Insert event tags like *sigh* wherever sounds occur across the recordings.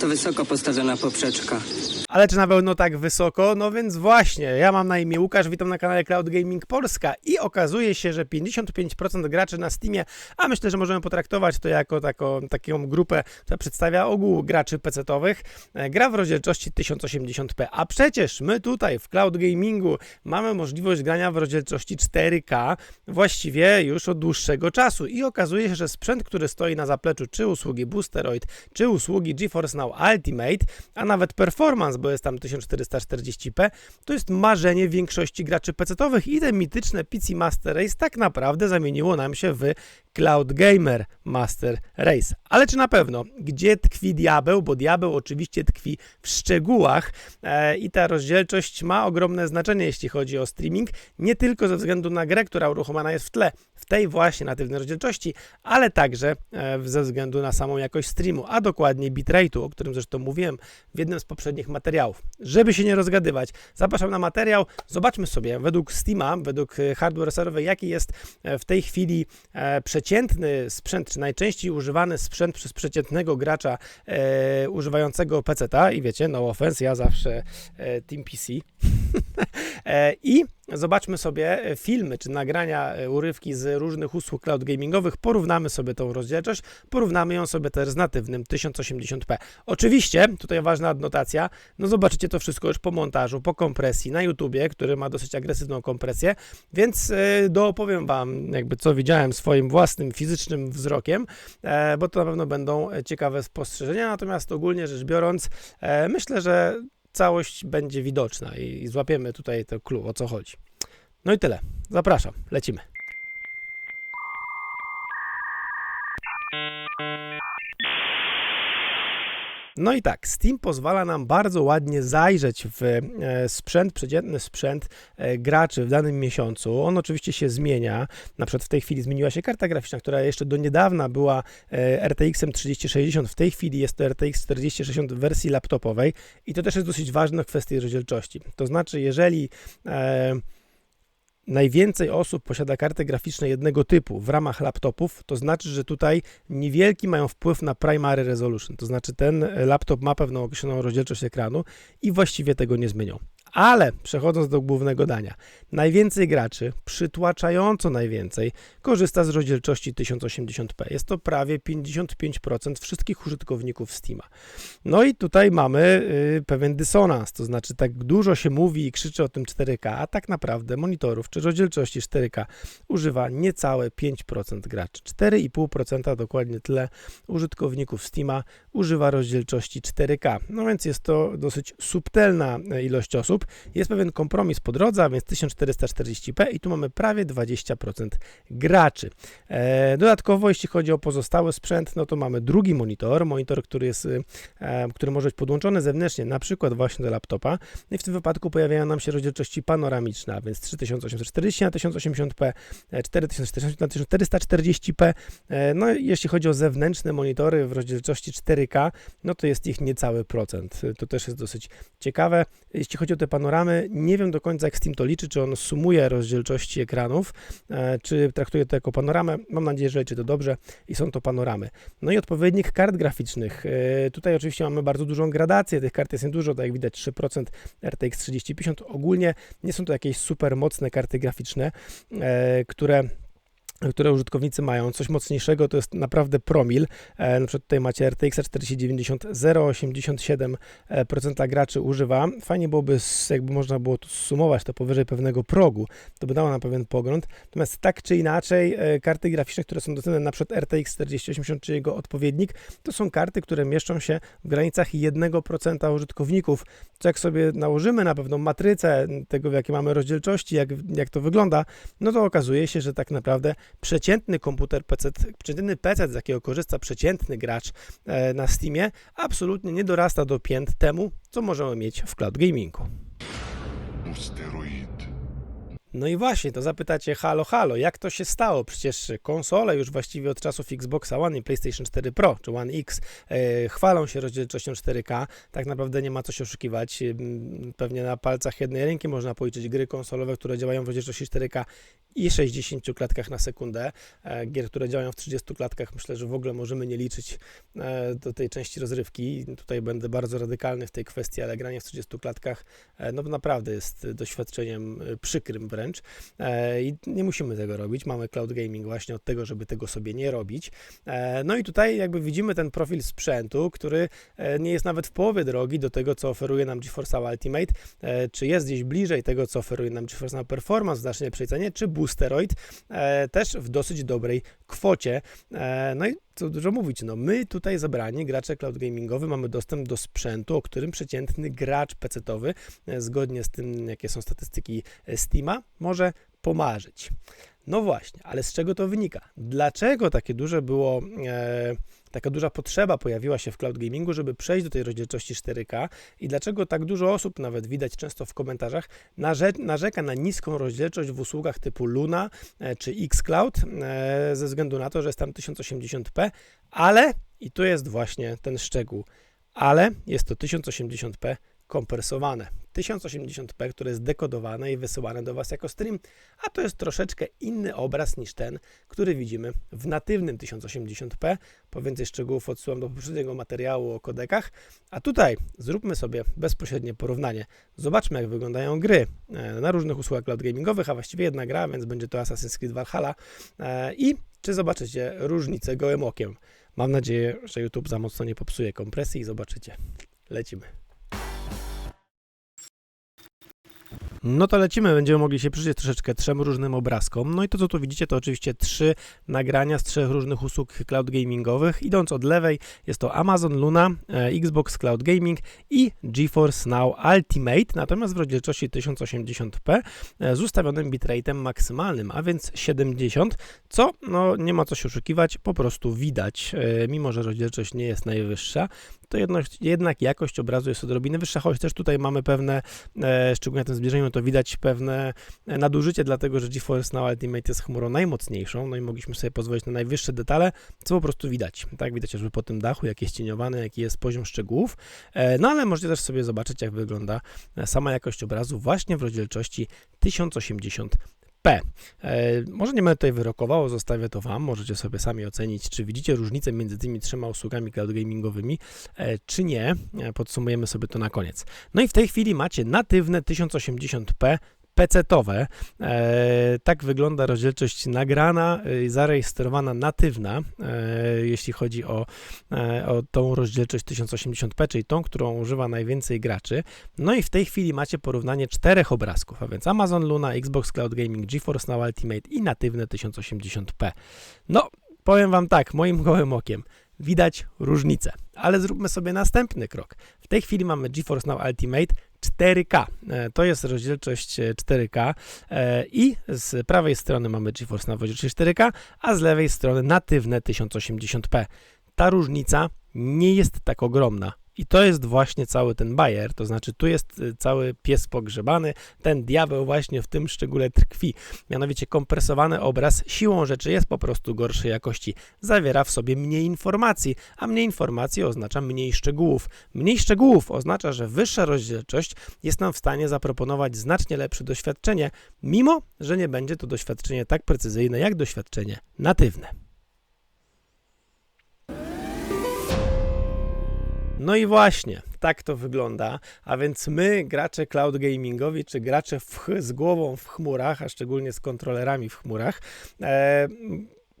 To wysoko postawiona poprzeczka. Ale czy na pewno tak wysoko? No więc właśnie, ja mam na imię Łukasz, witam na kanale Cloud Gaming Polska i okazuje się, że 55% graczy na Steamie, a myślę, że możemy potraktować to jako taką, taką grupę, która przedstawia ogół graczy PC-owych, e, gra w rozdzielczości 1080p. A przecież my tutaj w Cloud Gamingu mamy możliwość grania w rozdzielczości 4K właściwie już od dłuższego czasu i okazuje się, że sprzęt, który stoi na zapleczu czy usługi Boosteroid, czy usługi GeForce Now Ultimate, a nawet Performance, bo jest tam 1440p, to jest marzenie większości graczy PC-owych i te mityczne PC Master Race tak naprawdę zamieniło nam się w Cloud Gamer Master Race. Ale czy na pewno? Gdzie tkwi diabeł? Bo diabeł oczywiście tkwi w szczegółach e, i ta rozdzielczość ma ogromne znaczenie, jeśli chodzi o streaming, nie tylko ze względu na grę, która uruchomiona jest w tle, w tej właśnie natywnej rozdzielczości, ale także e, ze względu na samą jakość streamu, a dokładnie bitrate'u, o którym zresztą mówiłem w jednym z poprzednich materiałów. Żeby się nie rozgadywać, zapraszam na materiał, zobaczmy sobie według Steama, według e, hardware serverowej, jaki jest e, w tej chwili przeciętny sprzęt, czy najczęściej używany sprzęt przez przeciętnego gracza używającego PC-ta i wiecie, no offense, ja zawsze Team PC. *laughs* e, I zobaczmy sobie e, filmy czy nagrania, e, urywki z różnych usług cloud gamingowych, porównamy sobie tą rozdzielczość, porównamy ją sobie też z natywnym 1080p. Oczywiście, tutaj ważna adnotacja, no zobaczycie to wszystko już po montażu, po kompresji na YouTubie, który ma dosyć agresywną kompresję, więc doopowiem Wam jakby co widziałem swoim własnym fizycznym wzrokiem, bo to na pewno będą ciekawe spostrzeżenia, natomiast ogólnie rzecz biorąc, myślę, że całość będzie widoczna i, złapiemy tutaj to clue, o co chodzi. No i tyle. Zapraszam, lecimy. No i tak, Steam pozwala nam bardzo ładnie zajrzeć w e, sprzęt, przeciętny sprzęt e, graczy w danym miesiącu. On oczywiście się zmienia. Na przykład w tej chwili zmieniła się karta graficzna, która jeszcze do niedawna była e, RTX-em 3060. W tej chwili jest to RTX 4060 w wersji laptopowej i to też jest dosyć ważne w kwestii rozdzielczości. To znaczy, jeżeli e, najwięcej osób posiada karty graficzne jednego typu w ramach laptopów, to znaczy, że tutaj niewielki mają wpływ na primary resolution, to znaczy ten laptop ma pewną określoną rozdzielczość ekranu i właściwie tego nie zmienią. Ale przechodząc do głównego dania, najwięcej graczy, przytłaczająco najwięcej, korzysta z rozdzielczości 1080p. Jest to prawie 55% wszystkich użytkowników Steama. No i tutaj mamy y, pewien dysonans, to znaczy tak dużo się mówi i krzyczy o tym 4K, a tak naprawdę monitorów czy rozdzielczości 4K używa niecałe 5% graczy. 4,5% dokładnie tyle użytkowników Steama używa rozdzielczości 4K. No więc jest to dosyć subtelna e, ilość osób. Jest pewien kompromis po drodze, a więc 1440p i tu mamy prawie 20% graczy. E, dodatkowo, jeśli chodzi o pozostały sprzęt, no to mamy drugi monitor, monitor, który jest, y, e, który może być podłączony zewnętrznie, na przykład właśnie do laptopa. No i w tym wypadku pojawiają nam się rozdzielczości panoramiczne, a więc 3840 na 1080p, e, 4040 na 1440p. E, no jeśli chodzi o zewnętrzne monitory w rozdzielczości 4K, no to jest ich niecały procent. To też jest dosyć ciekawe. Jeśli chodzi o te panoramy, nie wiem do końca jak Steam to liczy, czy on sumuje rozdzielczości ekranów, e, czy traktuje to jako panoramę. Mam nadzieję, że liczy to dobrze i są to panoramy. No i odpowiednik kart graficznych. E, Tutaj oczywiście mamy bardzo dużą gradację, tych kart jest niedużo, tak jak widać 3% RTX 3050. Ogólnie nie są to jakieś super mocne karty graficzne, e, które które użytkownicy mają. Coś mocniejszego to jest naprawdę promil. E, na przykład tutaj macie RTX 4090, 0,87% graczy używa. Fajnie byłoby, jakby można było tu sumować to powyżej pewnego progu. To by dało nam pewien pogląd. Natomiast tak czy inaczej, e, karty graficzne, które są dostępne, na przykład RTX 4080 czy jego odpowiednik, to są karty, które mieszczą się w granicach 1% użytkowników. Co jak sobie nałożymy na pewną matrycę tego, jakie mamy rozdzielczości, jak, jak to wygląda, no to okazuje się, że tak naprawdę przeciętny komputer PC, przeciętny PC, z jakiego korzysta przeciętny gracz e, na Steamie, absolutnie nie dorasta do pięt temu, co możemy mieć w cloud gamingu. No i właśnie, to zapytacie, halo, halo, jak to się stało? Przecież konsole już właściwie od czasów Xboxa One i PlayStation 4 Pro, czy One X, e, chwalą się rozdzielczością 4K. Tak naprawdę nie ma co się oszukiwać. Ym, Pewnie na palcach jednej ręki można policzyć gry konsolowe, które działają w rozdzielczości 4K i 60 klatkach na sekundę. E, Gier, które działają w 30 klatkach, myślę, że w ogóle możemy nie liczyć e, do tej części rozrywki. Tutaj będę bardzo radykalny w tej kwestii, ale granie w 30 klatkach e, no naprawdę jest doświadczeniem e, przykrym wręcz e, i nie musimy tego robić. Mamy cloud gaming właśnie od tego, żeby tego sobie nie robić. E, No i tutaj jakby widzimy ten profil sprzętu, który e, nie jest nawet w połowie drogi do tego, co oferuje nam GeForce Ultimate, czy jest gdzieś bliżej tego, co oferuje nam GeForce Performance w znacznie lepszej cenie, czy Boosteroid też w dosyć dobrej kwocie. No i co dużo mówić, no my tutaj zabrani, gracze cloud gamingowy, mamy dostęp do sprzętu, o którym przeciętny gracz pecetowy, e, zgodnie z tym, jakie są statystyki e, Steama, może pomarzyć. No właśnie, ale z czego to wynika? Dlaczego takie duże było, e, taka duża potrzeba pojawiła się w cloud gamingu, żeby przejść do tej rozdzielczości 4K i dlaczego tak dużo osób, nawet widać często w komentarzach, narze- narzeka na niską rozdzielczość w usługach typu Luna e, czy xCloud e, ze względu na to, że jest tam 1080p, ale, i tu jest właśnie ten szczegół, ale jest to 1080p kompresowane. 1080p, które jest dekodowane i wysyłane do Was jako stream, a to jest troszeczkę inny obraz niż ten, który widzimy w natywnym 1080p. Po więcej szczegółów odsyłam do poprzedniego materiału o kodekach. A tutaj zróbmy sobie bezpośrednie porównanie. Zobaczmy, jak wyglądają gry e, na różnych usługach cloud gamingowych, a właściwie jedna gra, więc będzie to Assassin's Creed Valhalla. E, I czy zobaczycie różnicę gołym okiem? Mam nadzieję, że YouTube za mocno nie popsuje kompresji i zobaczycie. Lecimy. No to lecimy, będziemy mogli się przyjrzeć troszeczkę trzem różnym obrazkom. No i to, co tu widzicie, to oczywiście trzy nagrania z trzech różnych usług cloud gamingowych. Idąc od lewej, jest to Amazon Luna, e, Xbox Cloud Gaming i GeForce Now Ultimate, natomiast w rozdzielczości 1080p e, z ustawionym bitrate'em maksymalnym, a więc 70, co no, nie ma co się oszukiwać, po prostu widać, e, mimo że rozdzielczość nie jest najwyższa, to jednak, jednak jakość obrazu jest odrobinę wyższa, choć też tutaj mamy pewne, e, szczególnie na tym zbliżeniu, to widać pewne e, nadużycie, dlatego że GeForce Now Ultimate jest chmurą najmocniejszą, no i mogliśmy sobie pozwolić na najwyższe detale, co po prostu widać. Tak, widać chociażby po tym dachu, jak jest cieniowane, jaki jest poziom szczegółów, e, no ale możecie też sobie zobaczyć, jak wygląda sama jakość obrazu właśnie w rozdzielczości 1080 P. E, może nie będę tutaj wyrokował, zostawię to Wam. Możecie sobie sami ocenić, czy widzicie różnicę między tymi trzema usługami cloud gamingowymi, e, czy nie. E, podsumujemy sobie to na koniec. No i w tej chwili macie natywne 1080p PC-towe. E, tak wygląda rozdzielczość nagrana, zarejestrowana natywna, e, jeśli chodzi o, e, o tą rozdzielczość 1080p, czyli tą, którą używa najwięcej graczy. No i w tej chwili macie porównanie czterech obrazków, a więc Amazon Luna, Xbox Cloud Gaming, GeForce Now Ultimate i natywne 1080p. No, powiem Wam tak, moim gołym okiem, widać różnicę. Ale zróbmy sobie następny krok. W tej chwili mamy GeForce Now Ultimate 4K. E, To jest rozdzielczość e, 4K e, i z prawej strony mamy GeForce Now rozdzielczość 4K, a z lewej strony natywne 1080p. Ta różnica nie jest tak ogromna. I to jest właśnie cały ten bajer, to znaczy tu jest y, cały pies pogrzebany, ten diabeł właśnie w tym szczególe tkwi. Mianowicie kompresowany obraz siłą rzeczy jest po prostu gorszej jakości. Zawiera w sobie mniej informacji, a mniej informacji oznacza mniej szczegółów. Mniej szczegółów oznacza, że wyższa rozdzielczość jest nam w stanie zaproponować znacznie lepsze doświadczenie, mimo że nie będzie to doświadczenie tak precyzyjne jak doświadczenie natywne. No i właśnie, tak to wygląda. A więc my, gracze cloud gamingowi, czy gracze w, z głową w chmurach, a szczególnie z kontrolerami w chmurach, e,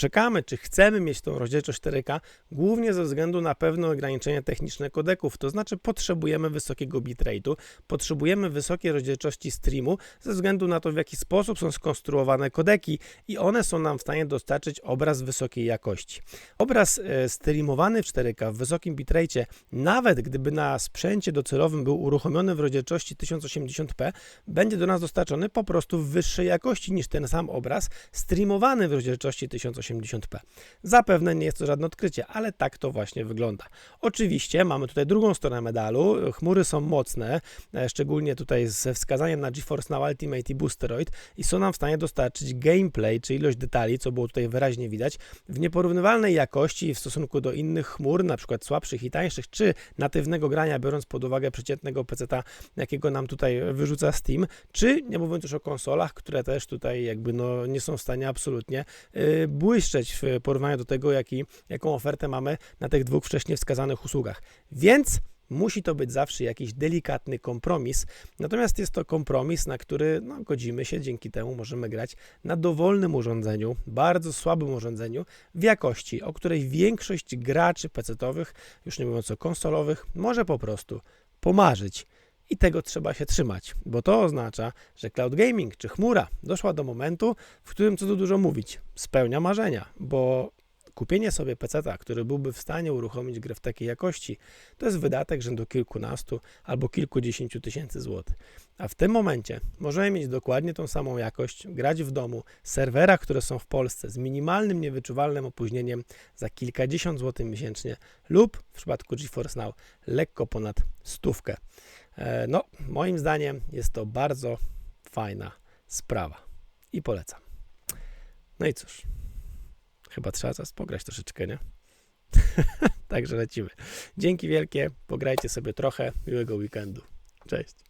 czekamy, czy chcemy mieć tą rozdzielczość 4K, głównie ze względu na pewne ograniczenia techniczne kodeków. To znaczy, potrzebujemy wysokiego bitrate'u, potrzebujemy wysokiej rozdzielczości streamu, ze względu na to, w jaki sposób są skonstruowane kodeki, i one są nam w stanie dostarczyć obraz wysokiej jakości. Obraz e, streamowany w 4K w wysokim bitrate'cie, nawet gdyby na sprzęcie docelowym był uruchomiony w rozdzielczości 1080p, będzie do nas dostarczony po prostu w wyższej jakości niż ten sam obraz streamowany w rozdzielczości 1080p. 1080p. Zapewne nie jest to żadne odkrycie, ale tak to właśnie wygląda. Oczywiście mamy tutaj drugą stronę medalu. Chmury są mocne, e, szczególnie tutaj ze wskazaniem na GeForce Now Ultimate i Boosteroid i są nam w stanie dostarczyć gameplay, czy ilość detali, co było tutaj wyraźnie widać, w nieporównywalnej jakości w stosunku do innych chmur, na przykład słabszych i tańszych, czy natywnego grania, biorąc pod uwagę przeciętnego PC-ta, jakiego nam tutaj wyrzuca Steam, czy nie mówiąc już o konsolach, które też tutaj jakby no nie są w stanie absolutnie yy, w porównaniu do tego, jaki, jaką ofertę mamy na tych dwóch wcześniej wskazanych usługach. Więc musi to być zawsze jakiś delikatny kompromis. Natomiast jest to kompromis, na który no, godzimy się, dzięki temu możemy grać na dowolnym urządzeniu, bardzo słabym urządzeniu, w jakości, o której większość graczy PC-owych, już nie mówiąc o konsolowych, może po prostu pomarzyć. I tego trzeba się trzymać, bo to oznacza, że cloud gaming czy chmura doszła do momentu, w którym co tu dużo mówić, spełnia marzenia, bo kupienie sobie PC-a, który byłby w stanie uruchomić grę w takiej jakości, to jest wydatek rzędu kilkunastu albo kilkudziesięciu tysięcy złotych. A w tym momencie możemy mieć dokładnie tą samą jakość, grać w domu, serwerach, które są w Polsce z minimalnym, niewyczuwalnym opóźnieniem za kilkadziesiąt złotych miesięcznie lub w przypadku GeForce Now lekko ponad stówkę. E, No, moim zdaniem jest to bardzo fajna sprawa i polecam. No i cóż, chyba trzeba teraz pograć troszeczkę, nie? *laughs* Także lecimy. Dzięki wielkie, pograjcie sobie trochę, miłego weekendu. Cześć.